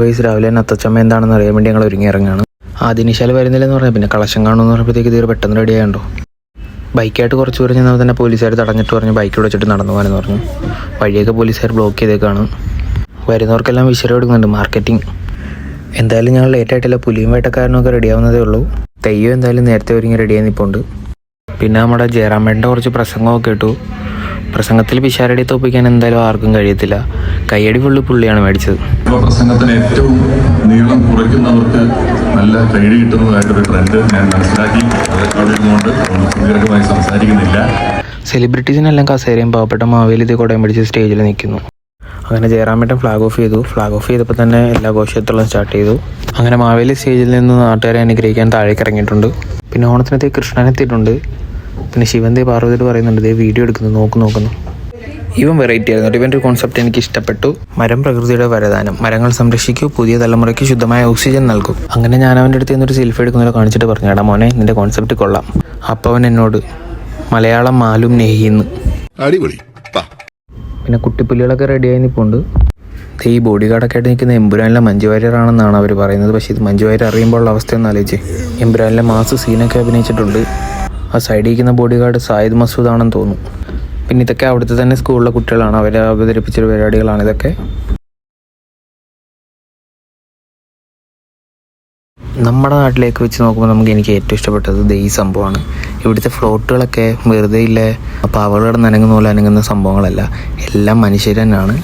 വയസ്സ് രാവിലെ തന്നെ അത്തച്ചമ്മ എന്താണെന്ന് അറിയാൻ വേണ്ടി ഞങ്ങൾ ഒരുങ്ങി ഇറങ്ങാണ്. ആദ്യം നിശാൽ വരുന്നില്ലെന്ന് പറഞ്ഞാൽ പിന്നെ കളക്ഷൻ കാണുമെന്ന് പറഞ്ഞപ്പോഴത്തേക്ക് തീരെ പെട്ടെന്ന് റെഡി ആയതുണ്ടോ ബൈക്കായിട്ട് കുറച്ച് ദൂരം ചെന്നാൽ തന്നെ പോലീസുകാർ തടഞ്ഞിട്ട് പറഞ്ഞു ബൈക്ക് വെച്ചിട്ട് നടന്നു പോകാനെന്ന് പറഞ്ഞു. വഴിയൊക്കെ പോലീസുകാർ ബ്ലോക്ക് ചെയ്തേക്കാണ്. വരുന്നവർക്കെല്ലാം വിശ്വരം എടുക്കുന്നുണ്ട് മാർക്കറ്റിംഗ് എന്തായാലും ഞങ്ങൾ ലേറ്റ് ആയിട്ടില്ല പുലിയും വേട്ടക്കാരനും ഒക്കെ റെഡിയാവുന്നതേ ഉള്ളൂ. തെയ്യം എന്തായാലും നേരത്തെ ഒരുങ്ങി റെഡിയായി നിൽപ്പുണ്ട് പിന്നെ നമ്മുടെ ജയറാമേട്ടന്റെ കുറച്ച് പ്രസംഗമൊക്കെ ഇട്ടു. പ്രസംഗത്തിൽ പിഷാരടി തോപ്പിക്കാൻ എന്തായാലും ആർക്കും കഴിയത്തില്ല. കയ്യടി ഫുള്ള് പുള്ളിയാണ് മേടിച്ചത്. പ്രസംഗത്തിന് ഏറ്റവും നീളം കുറയ്ക്കുന്നവർക്ക് നല്ല കയ്യടി കിട്ടുന്നതായിട്ടൊരു ട്രെൻഡ് ഞാൻ മനസ്സിലാക്കി. സംസാരിക്കുന്നില്ല. സെലിബ്രിറ്റീസിനെല്ലാം കസേരയും പാവപ്പെട്ട മാവേലി ഇത് കുടയും പിടിച്ച് സ്റ്റേജിൽ നിൽക്കുന്നു. അങ്ങനെ ജയറാമേട്ടൻ ഫ്ലാഗ് ഓഫ് ചെയ്തു. ഫ്ലാഗ് ഓഫ് ചെയ്തപ്പോൾ തന്നെ എല്ലാ ഘോഷത്തുകളും സ്റ്റാർട്ട് ചെയ്തു. അങ്ങനെ മാവേലി സ്റ്റേജിൽ നിന്ന് നാട്ടുകാരെ അനുഗ്രഹിക്കാൻ താഴേക്ക് ഇറങ്ങിയിട്ടുണ്ട്. പിന്നെ ഓണത്തിനത്തെ കൃഷ്ണൻ എത്തിയിട്ടുണ്ട്. പിന്നെ ശിവന്തി പാർവതിയോട് പറയുന്നുണ്ട് ദേ വീഡിയോ എടുക്കുന്നു നോക്ക് നോക്കുന്നു. ഇവൻ വെറൈറ്റി ആയിരുന്നു ഇവന്റെ ഒരു കോൺസെപ്റ്റ് എനിക്ക് ഇഷ്ടപ്പെട്ടു. മരം പ്രകൃതിയുടെ വരദാനം. മരങ്ങൾ സംരക്ഷിക്കൂ പുതിയ തലമുറയ്ക്ക് ശുദ്ധമായ ഓക്സിജൻ നൽകും. അങ്ങനെ ഞാൻ അവന്റെ അടുത്ത് നിന്നൊരു സെൽഫി എടുക്കുന്നവരെ കാണിച്ചിട്ട് പറഞ്ഞു എടാ മോനെ നിന്റെ കോൺസെപ്റ്റ് കൊള്ളാം. അപ്പോൾ അവൻ എന്നോട് മലയാളം മാലും നെയ്യുന്നു. അടിപൊളി. പാ പിന്നെ കുട്ടിപ്പുലികളൊക്കെ റെഡിയായി നിൽപ്പുണ്ട് ഈ ബോഡി ഗാർഡൊക്കെ ആയിട്ട് നിൽക്കുന്ന എമ്പുരാനിലെ മഞ്ജു വാര്യറാണെന്നാണ് അവർ പറയുന്നത്. പക്ഷേ ഇത് മഞ്ജു വാര്യർ അറിയുമ്പോൾ അവസ്ഥയൊന്നും ആലോചിച്ച്. എമ്പുരാനിലെ മാസ് സീനൊക്കെ അഭിനയിച്ചിട്ടുണ്ട്. ആ സൈഡിൽ ഇരിക്കുന്ന ബോഡി ഗാർഡ് സായിദ് മസൂദ് ആണെന്ന് തോന്നുന്നു. പിന്നെ ഇതൊക്കെ അവിടുത്തെ തന്നെ സ്കൂളിലെ കുട്ടികളാണ്. അവരെ അവതരിപ്പിച്ച പരിപാടികളാണ് ഇതൊക്കെ. നമ്മുടെ നാട്ടിലേക്ക് വെച്ച് നോക്കുമ്പോൾ നമുക്ക് എനിക്ക് ഏറ്റവും ഇഷ്ടപ്പെട്ടത് ഈ സംഭവമാണ്. ഇവിടുത്തെ ഫ്ലോട്ടുകളൊക്കെ വെറുതെ ഇല്ല? പാവകളുടെ നനങ്ങുന്ന പോലെ അനങ്ങുന്ന സംഭവങ്ങളല്ല. എല്ലാം മനുഷ്യർ തന്നെയാണ്.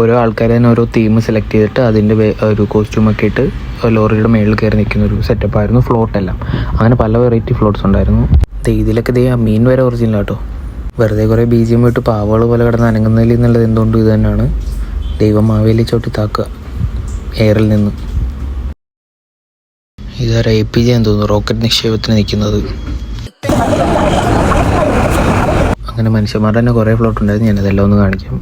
ഓരോ ആൾക്കാർ തന്നെ ഓരോ തീം സെലക്ട് ചെയ്തിട്ട് അതിന്റെ ഒരു കോസ്റ്റ്യൂമൊക്കെ ഇട്ട് ലോറിയുടെ മേളിൽ കയറി നിൽക്കുന്ന ഒരു സെറ്റപ്പ് ആയിരുന്നു ഫ്ലോട്ട് എല്ലാം. അങ്ങനെ പല വെറൈറ്റി ഫ്ലോട്ട്സ് ഉണ്ടായിരുന്നു. ഇതിലൊക്കെ ദേ ആ മീൻ വരെ ഒറിജിനൽ കേട്ടോ വെറുതെ കുറേ ബി ജി എം വിട്ട് പാവകൾ പോലെ കിടന്ന് അനങ്ങുന്നതിൽ എന്നുള്ളത് എന്തുകൊണ്ട് ഇത് തന്നെയാണ്? ദൈവം മാവേലി ചവിട്ടി താക്കുക എയറിൽ നിന്ന്. ഇതാരാ എ പി ജെ എന്ന് തോന്നുന്നു റോക്കറ്റ് നിക്ഷേപത്തിന് നിൽക്കുന്നത്. അങ്ങനെ മനുഷ്യന്മാരുടെ തന്നെ കുറേ ഫ്ലോട്ട് ഉണ്ടായിരുന്നു. ഞാനതെല്ലാം ഒന്ന് കാണിക്കാം.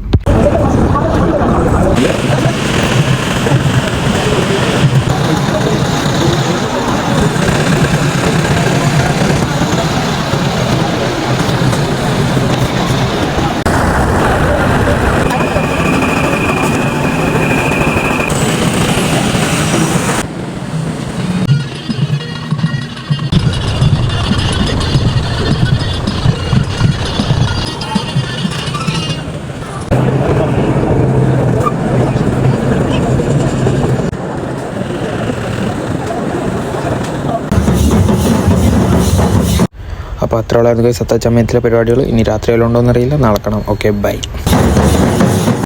അപ്പോൾ അത്ര ഉള്ളായിരുന്നു കൈസ് അത്താച്ചമയത്തിലെ പരിപാടികൾ ഇനി രാത്രി വല്ലതും ഉണ്ടോ എന്നറിയില്ല നടക്കണം ഓക്കെ ബൈ